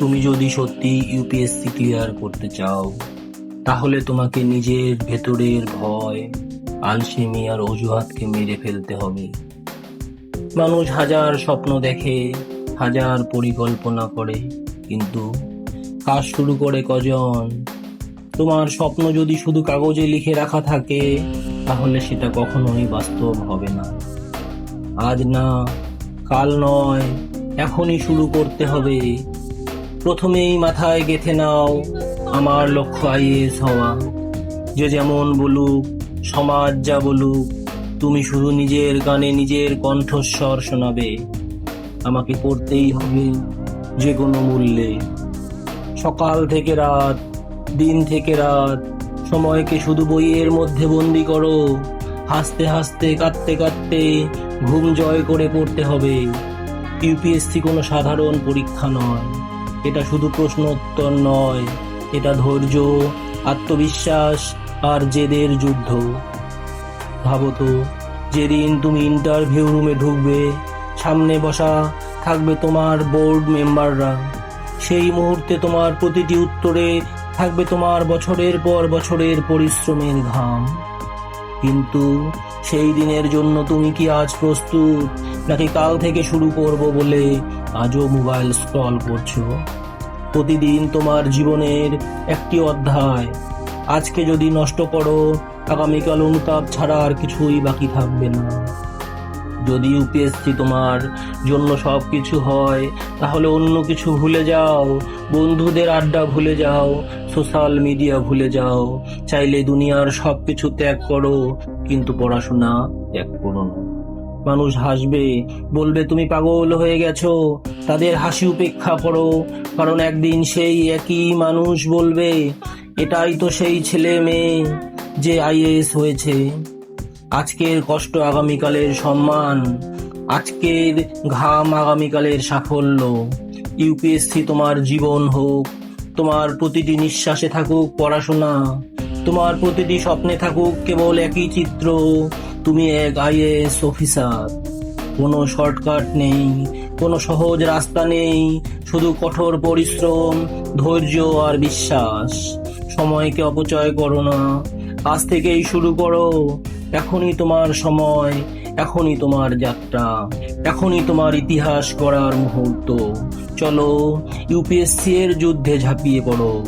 তুমি যদি সত্যি ইউপিএসসি ক্লিয়ার করতে চাও, তাহলে তোমাকে নিজের ভেতরের ভয় আলসেমি আর অজুহাতকে মেরে ফেলতে হবে। মানুষ হাজার স্বপ্ন দেখে, হাজার পরিকল্পনা করে, কিন্তু কাজ শুরু করে কজন? তোমার স্বপ্ন যদি শুধু কাগজে লিখে রাখা থাকে, তাহলে সেটা কখনোই বাস্তব হবে না। আজ না, কাল নয়, এখনই শুরু করতে হবে। প্রথমেই মাথায় গেথে নাও আমার লক্ষ্য আইএস হওয়া। যে যেমন বলুক, সমাজ যা বলুক, তুমি শুধু নিজের গানে নিজের কণ্ঠস্বর শোনাবে। আমাকে করতেই হবে যে কোনো মূল্যে। সকাল থেকে রাত, দিন থেকে রাত, সময়কে শুধু বইয়ের মধ্যে বন্দি করো। হাসতে হাসতে, কাঁদতে কাঁদতে ঘুম জয় করে পড়তে হবে। ইউপিএসসি কোনো সাধারণ পরীক্ষা নয়। এটা শুধু প্রশ্ন উত্তর নয়, এটা ধৈর্য, আত্মবিশ্বাস আর জেদের যুদ্ধ। ভাবো তো, যেদিন তুমি ইন্টারভিউ রুমে ঢুকবে, সামনে বসা থাকবে তোমার বোর্ড মেম্বাররা সেই মুহূর্তে তোমার প্রতিটি উত্তরে থাকবে তোমার বছরের পর বছরের পরিশ্রমের ঘাম। কিন্তু সেই দিনের জন্য তুমি কি আজ প্রস্তুত? নাকি কাল থেকে শুরু করব বলে আজও মোবাইল স্ক্রল করছ? প্রতিদিন তোমার জীবনের একটি অধ্যায়। আজকে যদি নষ্ট করো, আগামীকাল অনুতাপ ছাড়া আর কিছুই বাকি থাকবে না। যদি ইউপিএসসি তোমার জন্য সব কিছু হয়, তাহলে অন্য কিছু ভুলে যাও। বন্ধুদের আড্ডা ভুলে যাও, সোশ্যাল মিডিয়া ভুলে যাও। চাইলে দুনিয়ার সব কিছু ত্যাগ করো, কিন্তু পড়াশোনা ত্যাগ করো না। মানুষ হাসবে। বলবে, তুমি পাগল হয়ে গেছো। তাদের হাসি উপেক্ষা করো। কারণ একদিন সেই একই মানুষ বলবে, এটাই তো সেই ছেলে মেয়ে যে আইএএস হয়েছে। আজকের কষ্ট আগামীকালের সম্মান, আজকের ঘাম আগামীকালের সাফল্য। ইউপিএসসি তোমার জীবন হোক, তোমার প্রতিটি নিঃশ্বাসে থাকুক পড়াশোনা, তোমার প্রতিটি স্বপ্নে থাকুক কেবল একই চিত্র। তুমি এক আইএএস অফিসার কোনো শর্টকাট নেই, কোনো সহজ রাস্তা নেই, শুধু কঠোর পরিশ্রম, ধৈর্য আর বিশ্বাস। সময়কে অপচয় করো না আজ থেকেই শুরু করো। এখনই তোমার সময়, এখনই তোমার যাত্রা, এখনই তোমার ইতিহাস করার মুহূর্ত। চলো ইউপিএসসি এর যুদ্ধে ঝাঁপিয়ে পড়ো।